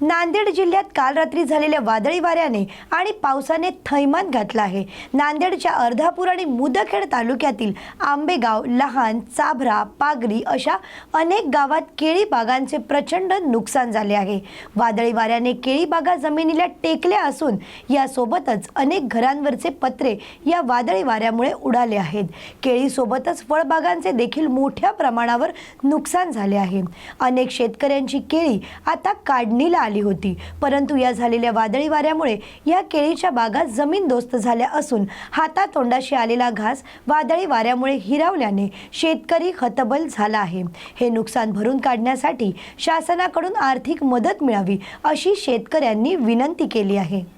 नांदेड जिल्ह्यात काल रात्री झालेल्या वादळी वाऱ्याने आणि पावसाने थैमान घातलं आहे. नांदेडच्या अर्धापूर आणि मुदखेड तालुक्यातील आंबेगाव लहान चाभरा पागरी अशा अनेक गावात केळी बागांचे प्रचंड नुकसान झाले आहे. वादळी वाऱ्याने केळी बागा जमिनीला टेकल्या असून यासोबतच अनेक घरांवरचे पत्रे या वादळी वाऱ्यामुळे उडाले आहेत. केळीसोबतच फळबागांचे देखील मोठ्या प्रमाणावर नुकसान झाले आहे. अनेक शेतकऱ्यांची केळी आता काढणीला आली होती. परंतु या झालेल्या वादळी वाऱ्यामुळे या केळीच्या बागा जमीनदोस्त झाल्या असून हातातोंडाशी आलेला घास वादळी वाऱ्यामुळे हिरावल्याने शेतकरी हतबल झाला आहे. हे नुकसान भरून काढण्यासाठी शासनाकडून आर्थिक मदत मिळावी अशी शेतकऱ्यांनी विनंती केली आहे.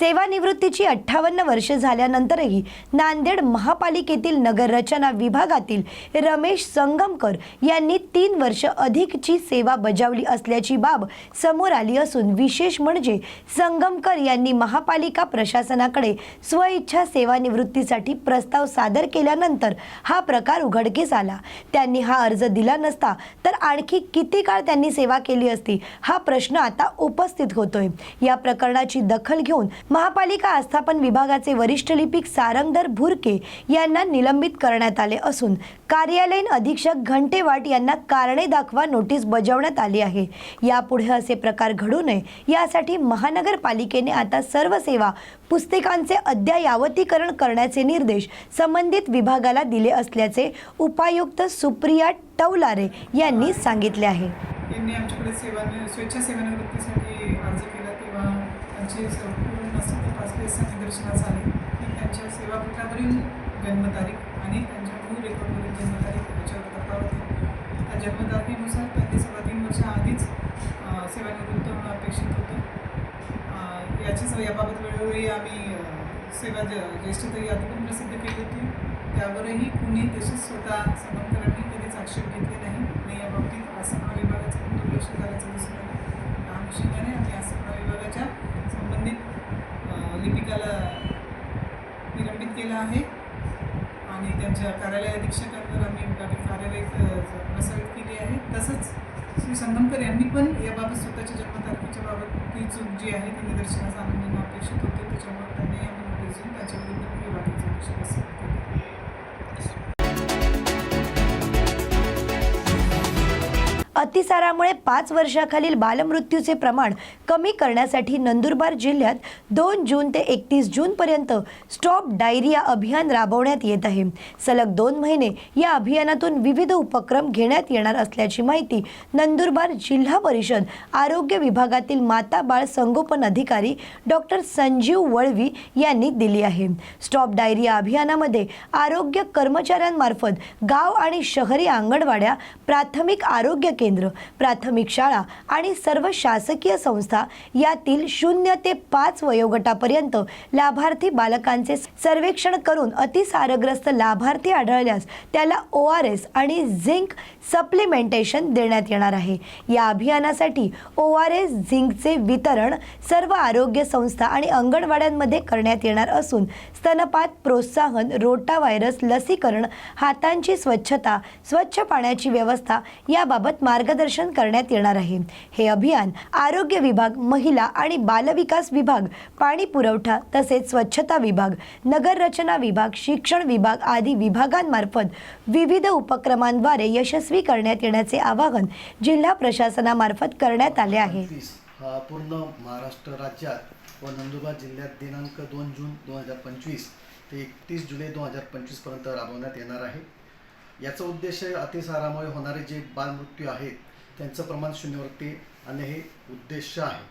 सेवानिवृत्तीची अठ्ठावन्न वर्ष झाल्यानंतरही नांदेड महापालिकेतील नगररचना विभागातील रमेश संगमकर यांनी तीन वर्ष अधिकची सेवा बजावली असल्याची बाब समोर आली असून विशेष म्हणजे संगमकर यांनी महापालिका प्रशासनाकडे स्वइच्छा सेवानिवृत्तीसाठी प्रस्ताव सादर केल्यानंतर हा प्रकार उघडकीस आला. त्यांनी हा अर्ज दिला नसता तर आणखी किती काळ त्यांनी सेवा केली असती हा प्रश्न आता उपस्थित होतोय. या प्रकरणाची दखल घेऊन महापालिका आस्थापन विभागाचे वरिष्ठ लिपिक सारंगधर भुरके यांना निलंबित करण्यात आले असून कार्यालयीन अधीक्षक घंटेवाट यांना कारणे दाखवा नोटीस बजावण्यात आली आहे. यापुढे असे प्रकार घडू नये यासाठी महानगरपालिकेने आता सर्व सेवा पुस्तिकांचे अद्ययावतीकरण करण्याचे निर्देश संबंधित विभागाला दिले असल्याचे उपायुक्त सुप्रिया टवलारे यांनी सांगितले आहे यांनी आमच्याकडे सेवा स्वेच्छा सेवानिवृत्तीसाठी अर्ज केला तेव्हा जे स- नसतील नसते पाच पैसा निदर्शनास आले की त्यांच्या सेवापीठावरील जन्मतारीख आणि त्यांच्या मूळ रेकॉर्डवरील जन्मतारीख याच्यावर तफावत आहे त्या जन्मतारखेनुसार त्यांनी सव्वा तीन वर्षाआधीच सेवानिवृत्त होणं अपेक्षित होतं. याचीच याबाबत वेळोवेळी आम्ही सेवा ज ज्येष्ठता यादी पण प्रसिद्ध केली होती. त्यावरही कुणी तसेच स्वतः समंतरांनी कधीच आक्षेप घेतले नाही आणि याबाबतीत आसना विभागाचं पण दुर्लक्ष झाल्याचं दिसून आलं त्या अनुषंगाने आम्ही आसना विभागाच्या संबंधित अं, लिपिकाला निलंबित केलं आहे आणि त्यांच्या कार्यालय अधीक्षकांवर आम्ही बाकी कार्यवाही अ, प्रसारित केली आहे तसंच श्री संगमकर यांनी पण याबाबत स्वतःच्या जन्मतारखेच्या बाबत ती चूक जी आहे ती निदर्शनास आणून देणं अपेक्षित होते. अतिसारामुळे पाच वर्षाखालील बालमृत्यूचे प्रमाण कमी करण्यासाठी नंदुरबार जिल्ह्यात दोन जून ते एकतीस जूनपर्यंत स्टॉप डायरिया अभियान राबवण्यात येत आहे. सलग दोन महिने या अभियानातून विविध उपक्रम घेण्यात येणार असल्याची माहिती नंदुरबार जिल्हा परिषद आरोग्य विभागातील माता बाळ संगोपन अधिकारी डॉक्टर संजीव वळवी यांनी दिली आहे. स्टॉप डायरिया अभियानामध्ये आरोग्य कर्मचाऱ्यांमार्फत गाव आणि शहरी अंगणवाड्या प्राथमिक आरोग्य केंद्र प्राथमिक शाळा आणि सर्व शासकीय संस्था यातील शून्य ते पाच वयोगटापर्यंत लाभार्थी बालकांचे सर्वेक्षण करून अतिसारग्रस्त लाभार्थी आढळल्यास त्याला ओ आर एस आणि झिंक सप्लिमेंटेशन देण्यात येणार आहे. या अभियानासाठी ओ आर एस झिंकचे वितरण सर्व आरोग्य संस्था आणि अंगणवाड्यांमध्ये करण्यात येणार असून स्तनपात प्रोत्साहन रोटा व्हायरस लसीकरण हातांची स्वच्छता स्वच्छ पाण्याची व्यवस्था याबाबत मार्गदर्शन करण्यात येणार आहे. हे अभियान आरोग्य विभाग महिला आणि बालविकास विभाग पाणी पुरवठा तसेच स्वच्छता विभाग नगररचना विभाग शिक्षण विभाग आदी विभागांमार्फत विविध उपक्रमांद्वारे यशस्वी करण्यात येण्याचे आवाहन जिल्हा प्रशासनामार्फत करण्यात आले आहे. हा पूर्ण महाराष्ट्र राज्यात व नंदुरबार जिल्ह्यात दिनांक दोन जून दोन हजार पंचवीस ते एकतीस जुलै दोन हजार पंचवीसपर्यंत राबवण्यात येणार आहे. याचा उद्देश अतिसारामुळे होणारे जे बालमृत्यू आहेत त्यांचं प्रमाण शून्यवरती आणणे हे उद्देश आहे.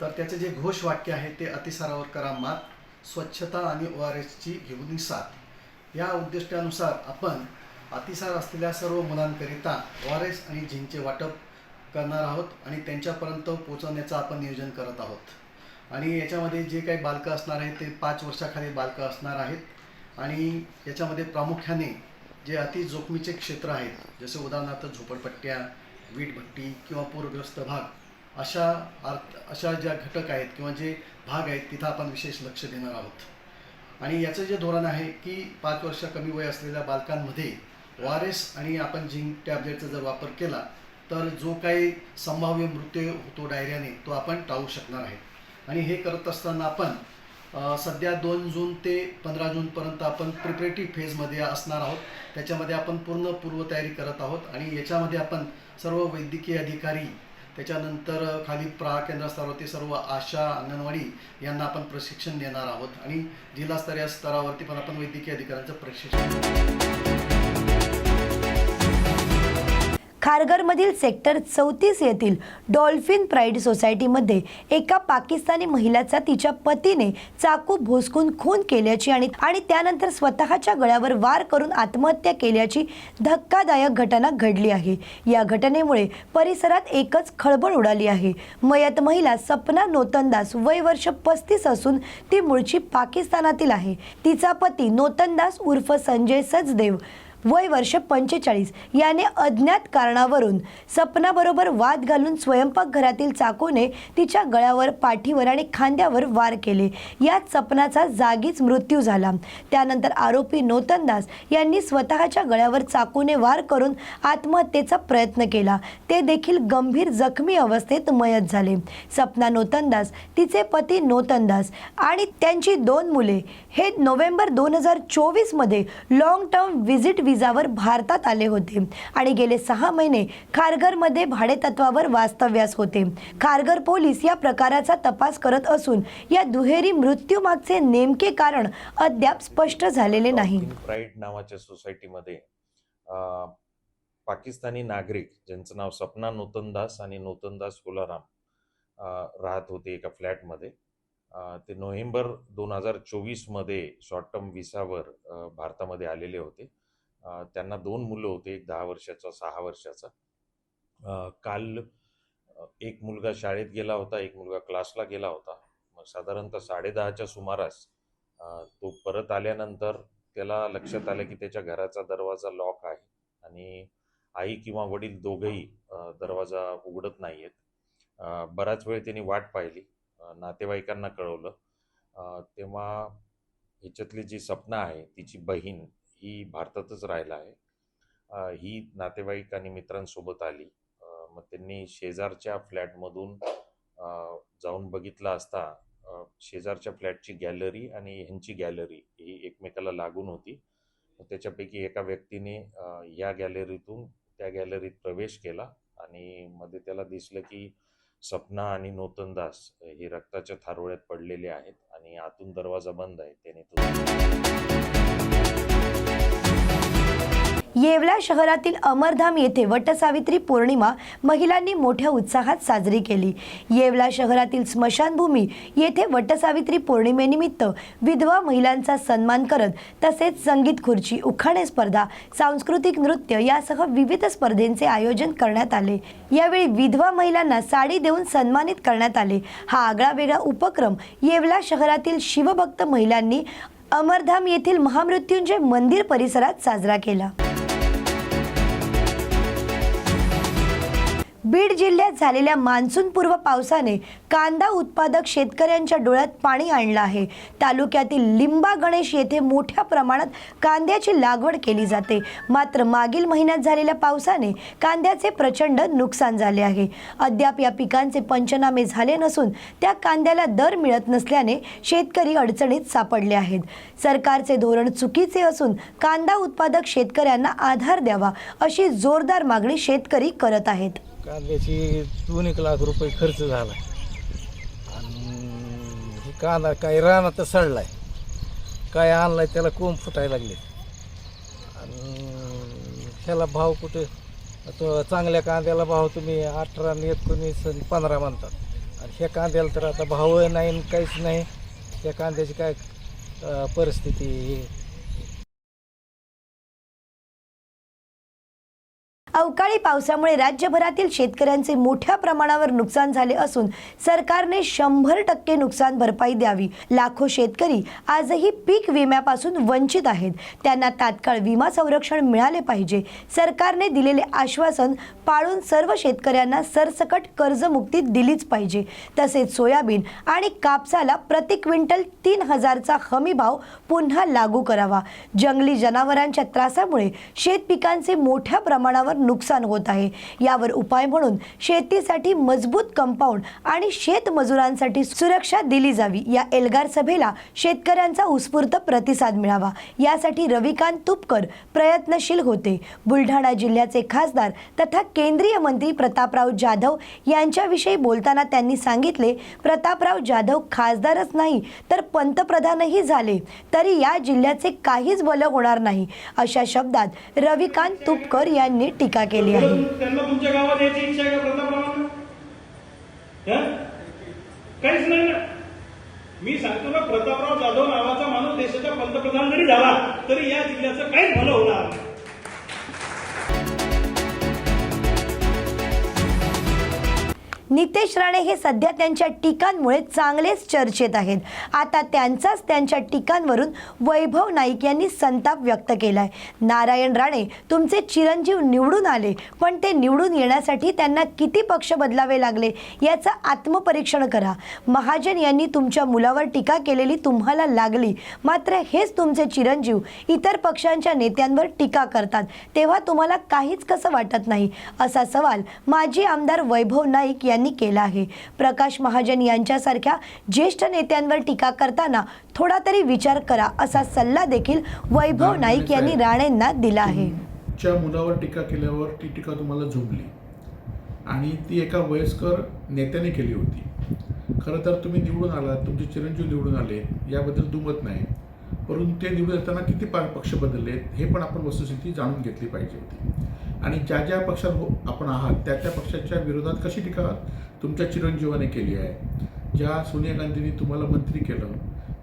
तर त्याचे जे घोषवाक्य आहे ते अतिसारावर करा मात स्वच्छता आणि ओ आर एसची घेऊन साथ या उद्दिष्टानुसार आपण अतिसार असलेल्या सर्व मुलांकरिता ओ आर एस आणि झिंकचे वाटप करणार आहोत आणि त्यांच्यापर्यंत पोचवण्याचं आपण नियोजन करत आहोत. आणि याच्यामध्ये जे काही बालकं असणार आहेत ते पाच वर्षाखाली बालकं असणार आहेत. आणि याच्यामध्ये प्रामुख्याने जे अति जोखमीचे क्षेत्र आहेत जसे उदाहरणार्थ झोपडपट्ट्या वीटभट्टी किंवा पूरग्रस्त भाग अशा अर्थ अशा ज्या घटक आहेत किंवा जे भाग आहेत तिथं आपण विशेष लक्ष देणार आहोत. आणि याचं जे धोरण आहे की पाच वर्ष कमी वय असलेल्या बालकांमध्ये ओ आर एस आणि आपण झिंक टॅबलेटचा जर वापर केला तर जो काही संभाव्य मृत्यू होतो डायरियाने तो आपण टाळू शकणार आहे. आणि हे करत असताना आपण सध्या दोन जून ते पंधरा जूनपर्यंत आपण प्रिपरेटिव्ह फेजमध्ये असणार आहोत. त्याच्यामध्ये आपण पूर्ण पूर्वतयारी करत आहोत आणि याच्यामध्ये आपण सर्व वैद्यकीय अधिकारी त्याच्यानंतर खाली प्रा केंद्रस्तरावरती सर्व आशा अंगणवाडी यांना आपण प्रशिक्षण देणार आहोत. आणि जिल्हास्तरीय स्तरावरती पण आपण वैद्यकीय अधिकाऱ्यांचं प्रशिक्षण खारघरमधील सेक्टर चौतीस येथील डॉल्फिन प्राईड सोसायटीमध्ये एका पाकिस्तानी महिलाचा तिच्या पतीने चाकू भोसकून खून केल्याची आणि आणि त्यानंतर स्वतःच्या गळ्यावर वार करून आत्महत्या केल्याची धक्कादायक घटना घडली आहे. या घटनेमुळे परिसरात एकच खळबळ उडाली आहे. मयत महिला सपना नोतनदास वय वर्ष पस्तीस असून ती मूळची पाकिस्तानातील आहे. तिचा पती नोतनदास उर्फ संजय सचदेव. वय वर्ष पंचेचाळीस. याने अज्ञात कारणावरून सपनाबरोबर वाद घालून स्वयंपाकघरातील चाकूने तिच्या गळ्यावर पाठीवर आणि खांद्यावर वार केले. यात सपनाचा जागीच मृत्यू झाला. त्यानंतर आरोपी नोतनदास यांनी स्वतःच्या गळ्यावर चाकूने वार करून आत्महत्येचा प्रयत्न केला. ते देखील गंभीर जखमी अवस्थेत मयत झाले. सपना नोतनदास तिचे पती नोतनदास आणि त्यांची दोन मुले. हे नोव्हेंबर दोन हजार चोवीसमध्ये लॉंग टर्म व्हिजिट व्हिजावर भारतात आले होते आणि गेले सहा महिने खारघरमध्ये भाडेतत्वावर वास्तव्यास होते. खारघर पोलीस या प्रकाराचा तपास करत असून या दुहेरी मृत्यूमागचे नेमके कारण अद्याप स्पष्ट झालेले नाही. राईट नावाच्या सोसायटीमध्ये पाकिस्तानी नागरिक ज्यांचं नाव सपना नूतनदास आणि नूतनदास कुलाराम राहत होते एका फ्लॅटमध्ये ते नोव्हेंबर दोन हजार चोवीसमध्ये शॉर्ट टर्म विसावर भारतामध्ये आलेले होते. त्यांना दोन मुलं होते एक दहा वर्षाचा सहा वर्षाचा. काल एक मुलगा शाळेत गेला होता एक मुलगा क्लासला गेला होता. मग साधारणतः साडेदहाच्या सुमारास तो परत आल्यानंतर त्याला लक्षात आलं की त्याच्या घराचा दरवाजा लॉक आहे आणि आई किंवा वडील दोघंही दरवाजा उघडत नाही आहेत बराच वेळ त्यांनी वाट पाहिली. नातेवाईकांना कळवलं. तेव्हा ह्याच्यातली जी सपना आहे तिची बहीण ही भारतातच राहिला आहे. ही नातेवाईक आणि मित्रांसोबत आली. मग त्यांनी शेजारच्या फ्लॅटमधून जाऊन बघितलं असता शेजारच्या फ्लॅटची गॅलरी आणि ह्यांची गॅलरी ही एकमेकाला लागून होती. त्याच्यापैकी एका व्यक्तीने या गॅलरीतून त्या गॅलरीत प्रवेश केला आणि मध्ये त्याला दिसलं की सपना आणि नूतनदास हे रक्ताच्या थारोळ्यात पडलेले आहेत आणि आतून दरवाजा बंद आहे. त्याने तो येवला शहरातील अमरधाम येथे वटसावित्री पौर्णिमा महिलांनी मोठ्या उत्साहात साजरी केली. येवला शहरातील स्मशानभूमी येथे वटसावित्री पौर्णिमेनिमित्त विधवा महिलांचा सन्मान करत तसेच संगीत खुर्ची उखाणे स्पर्धा सांस्कृतिक नृत्य यासह विविध स्पर्धेंचे आयोजन करण्यात आले. यावेळी विधवा महिलांना साडी देऊन सन्मानित करण्यात आले. हा आगळा वेगळा उपक्रम येवला शहरातील शिवभक्त महिलांनी अमरधाम येथील महामृत्युंजय मंदिर परिसरात साजरा केला. बीड जिल्ह्यात झालेल्या मान्सूनपूर्व पावसाने कांदा उत्पादक शेतकऱ्यांच्या डोळ्यात पाणी आणलं आहे. तालुक्यातील लिंबा गणेश येथे मोठ्या प्रमाणात कांद्याची लागवड केली जाते. मात्र मागील महिन्यात झालेल्या पावसाने कांद्याचे प्रचंड नुकसान झाले आहे. अद्याप या पिकांचे पंचनामे झाले नसून त्या कांद्याला दर मिळत नसल्याने शेतकरी अडचणीत सापडले आहेत. सरकारचे धोरण चुकीचे असून कांदा उत्पादक शेतकऱ्यांना आधार द्यावा अशी जोरदार मागणी शेतकरी करत आहेत. कांद्याची दोन एक लाख रुपये खर्च झाला. आणि हे कांदा काय रानात सडलाय. काय आणलाय त्याला कोंब फुटायला लागले. आणि ह्याला भाव कुठे? तो चांगल्या कांद्याला भाव तुम्ही अठरा आणि एकोणीस आणि पंधरा म्हणतात. आणि ह्या कांद्याला तर आता भाव नाही काहीच नाही. त्या कांद्याची काय परिस्थिती अवकाळी पावसामुळे राज्यभरातील शेतकऱ्यांचे मोठ्या प्रमाणावर नुकसान झाले असून सरकारने शंभर टक्के नुकसान भरपाई द्यावी. लाखो शेतकरी आजही पीक विम्यापासून वंचित आहेत. त्यांना तात्काळ विमा संरक्षण मिळाले पाहिजे. सरकारने दिलेले आश्वासन पाळून सर्व शेतकऱ्यांना सरसकट कर्जमुक्ती दिलीच पाहिजे. तसेच सोयाबीन आणि कापसाला प्रति क्विंटल तीन हजारचा हमी भाव पुन्हा लागू करावा. जंगली जनावरांच्या त्रासामुळे शेत पिकांचे मोठ्या प्रमाणावर नुकसान नुकसान होत आहे. यावर उपाय म्हणून शेतीसाठी मजबूत कंपाऊंड आणि शेतमजुरांसाठी सुरक्षा दिली जावी. या एल्गार सभेला शेतकऱ्यांचा उत्स्फूर्त प्रतिसाद मिळावा. यासाठी रविकांत तुपकर प्रयत्नशील होते. बुलढाणा जिल्ह्याचे खासदार तथा केंद्रीय मंत्री प्रतापराव जाधव यांच्याविषयी बोलताना त्यांनी सांगितले प्रतापराव जाधव खासदारच नाही तर पंतप्रधानही झाले. तरी या जिल्ह्याचे काहीच भलं होणार नाही. अशा शब्दात रविकांत तुपकर यांनी टीका केली आहे. त्यांना तुमच्या गावात यायची इच्छा आहे का प्रतापरावांना? काहीच नाही ना. मी सांगतो ना प्रतापराव जाधव नावाचा माणूस देशाचा पंतप्रधान जरी झाला तरी या जिल्ह्याचं काहीच भलं होणार नितेश राणे हे सध्या त्यांच्या टीकांमुळे चांगलेच चर्चेत आहेत. आता त्यांचाच त्यांच्या टीकांवरून वैभव नाईक यांनी संताप व्यक्त केला आहे नारायण राणे तुमचे चिरंजीव निवडून आले पण ते निवडून येण्यासाठी त्यांना किती पक्ष बदलावे लागले याचं आत्मपरीक्षण करा. महाजन यांनी तुमच्या मुलावर टीका केलेली तुम्हाला लागली मात्र हेच तुमचे चिरंजीव इतर पक्षांच्या नेत्यांवर टीका करतात तेव्हा तुम्हाला काहीच कसं वाटत नाही? असा सवाल माजी आमदार वैभव नाईक यांनी केला आहे. प्रकाश महाजन यांच्यासारख्या ज्येष्ठ नेत्यांवर टीका करताना थोडा तरी विचार करा असा सल्ला देखील वैभव नाईक यांनी राणेंना दिला आहे. च्या मुलावर टीका केल्यावर ती टीका तुम्हाला झोंबली. आणि ती एका वयस्कर नेत्याने केली होती. खरं तर तुम्ही निवडून आलात तुमचे चिरंजीव निवडून आले याबद्दल दुमत नाही. परंतु ते निवडून येताना किती पक्ष बदलले हे पण आपण वस्तुस्थिती जाणून घेतली पाहिजे होती. आणि ज्या ज्या पक्षात हो आपण आहात त्या त्या पक्षाच्या विरोधात कशी टीका तुमच्या चिरंजीवाने केली आहे. ज्या सोनिया गांधींनी तुम्हाला मंत्री केलं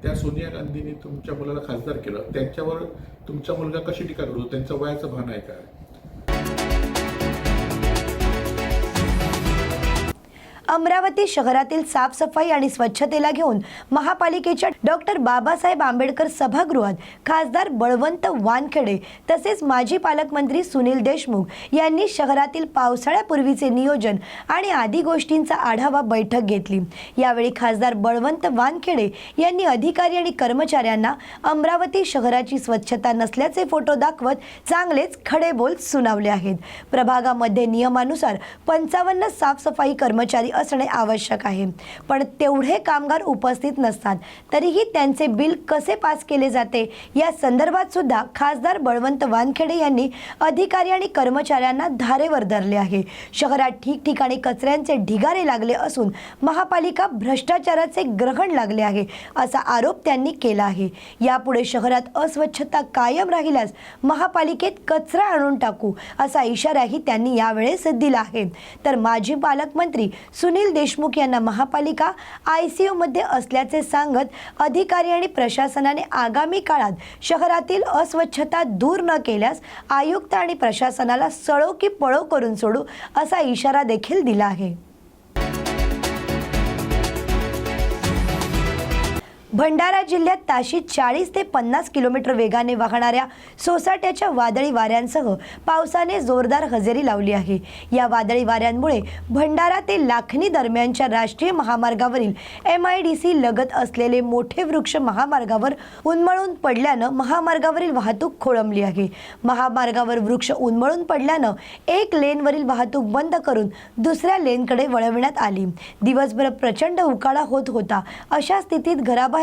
त्या सोनिया गांधींनी तुमच्या मुलाला खासदार केलं त्यांच्यावर तुमचा मुलगा कशी टीका करतो? त्यांचं वयाचं भान आहे काय अमरावती शहरातील साफसफाई आणि स्वच्छतेला घेऊन महापालिकेच्या डॉक्टर बाबासाहेब आंबेडकर सभागृहात खासदार बळवंत वानखेडे तसेच माजी पालकमंत्री सुनील देशमुख यांनी शहरातील पावसाळ्यापूर्वीचे नियोजन आणि आदी गोष्टींचा आढावा बैठक घेतली. यावेळी खासदार बळवंत वानखेडे यांनी अधिकारी आणि कर्मचाऱ्यांना अमरावती शहराची स्वच्छता नसल्याचे फोटो दाखवत चांगलेच खडे बोल सुनावले आहेत. प्रभागामध्ये नियमानुसार पंचावन्न साफसफाई कर्मचारी असणे आवश्यक आहे. पण तेवढे कामगार उपस्थित नसतात तरीही त्यांचे बिल कसे पास केले जाते? या संदर्भात सुद्धा खासदार बळवंत वानखेडे यांनी अधिकारी आणि कर्मचाऱ्यांना धारेवर धरले आहे. शहरात ठिकठिकाणी कचऱ्यांचे ढिगारे लागले असून महापालिका भ्रष्टाचाराचे ग्रहण लागले आहे असा आरोप त्यांनी केला आहे. यापुढे शहरात अस्वच्छता कायम राहिल्यास महापालिकेत कचरा आणून टाकू असा इशाराही त्यांनी यावेळेस दिला आहे. तर माजी पालकमंत्री सुनील देशमुख यांना महापालिका आय सी यूमध्ये असल्याचे सांगत अधिकारी आणि प्रशासनाने आगामी काळात शहरातील अस्वच्छता दूर न केल्यास आयुक्त आणि प्रशासनाला सळो की पळो करून सोडू असा इशारा देखील दिला आहे. भंडारा जिल्ह्यात ताशी चाळीस ते पन्नास किलोमीटर वेगाने वाहणाऱ्या सोसाट्याच्या वादळी वाऱ्यांसह पावसाने जोरदार हजेरी लावली आहे. या वादळी वाऱ्यांमुळे भंडारा ते लाखनी दरम्यानच्या राष्ट्रीय महामार्गावरील एम आय डी सी लगत असलेले मोठे वृक्ष महामार्गावर उन्मळून पडल्यानं महामार्गावरील वाहतूक खोळंबली आहे. महामार्गावर वृक्ष उन्मळून पडल्यानं एक लेनवरील वाहतूक बंद करून दुसऱ्या लेनकडे वळविण्यात आली. दिवसभर प्रचंड उकाडा होत होता. अशा स्थितीत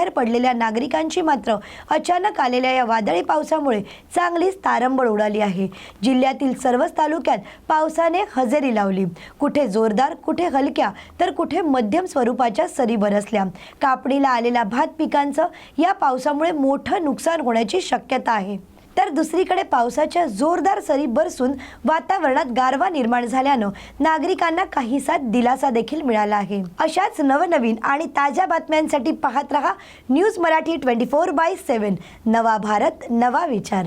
घराबाहेर पडलेल्या नागरिकांची मात्र अचानक आलेल्या या वादळी पावसामुळे चांगलीच तारंबळ उडाली आहे. जिल्ह्यातील सर्वच तालुक्यात पावसाने हजेरी लावली. कुठे जोरदार कुठे हलक्या तर कुठे मध्यम स्वरूपाच्या सरी बरसल्या. कापणीला आलेल्या भात पिकांचं या पावसामुळे मोठं नुकसान होण्याची शक्यता आहे. तर दुसरीकडे पावसाच्या जोरदार सरी बरसून वातावरणात गारवा निर्माण झाल्यानं नागरिकांना काहीसा दिलासा देखील मिळाला आहे. अशाच नवनवीन आणि ताज्या बातम्यांसाठी पाहत रहा news Marathi twenty four by seven. नवा भारत नवा विचार.